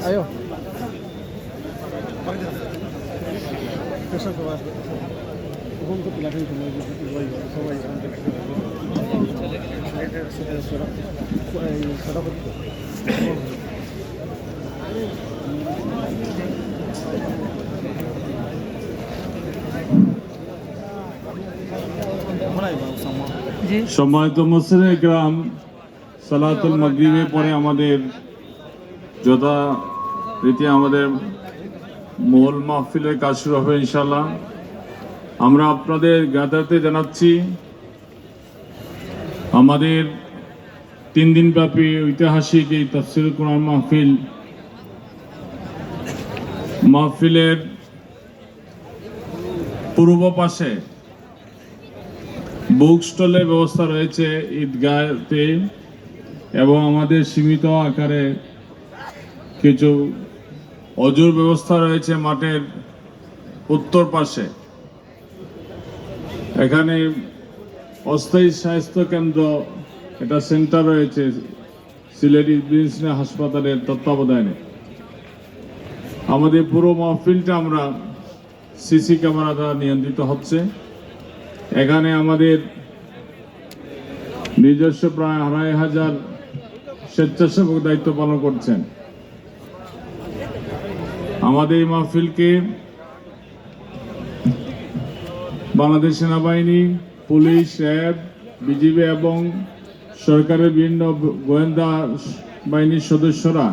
Ayo. Besok ke Hukum ke pilihan itu lagi, lagi, lagi, lagi, সম্মানিত মুসলিম গ্রাম সালাতুল মাগরিবের পরে আমাদের যথা রীতি আমাদের মূল মাহফিলের কাজ শুরু হবে ইনশাল্লাহ আমরা আপনাদের গাদাতে জানাচ্ছি আমাদের তিন দিন ব্যাপী ঐতিহাসিক এই তফসিল কোরআন মাহফিল, মাহফিলের পূর্ব পাশে বুক স্টলের ব্যবস্থা রয়েছে ঈদগাহতে এবং আমাদের সীমিত আকারে কিছু অজুর ব্যবস্থা রয়েছে মাঠের উত্তর পাশে। এখানে অস্থায়ী স্বাস্থ্য কেন্দ্র, এটা সেন্টার রয়েছে, সিলেটি বিজনেস হাসপাতালের তত্ত্বাবধানে। আমাদের পুরো মাহফিলটা আমরা সিসি ক্যামেরা দ্বারা নিয়ন্ত্রিত হচ্ছে। এখানে আমাদের নিজস্ব প্রায় আড়াই হাজার স্বেচ্ছাসেবক দায়িত্ব পালন করছেন। আমাদের এই মাহফিলকে বাংলাদেশ সেনাবাহিনী পুলিশ র্যাব বিজিবি এবং সরকারের বিভিন্ন গোয়েন্দা বাহিনীর সদস্যরা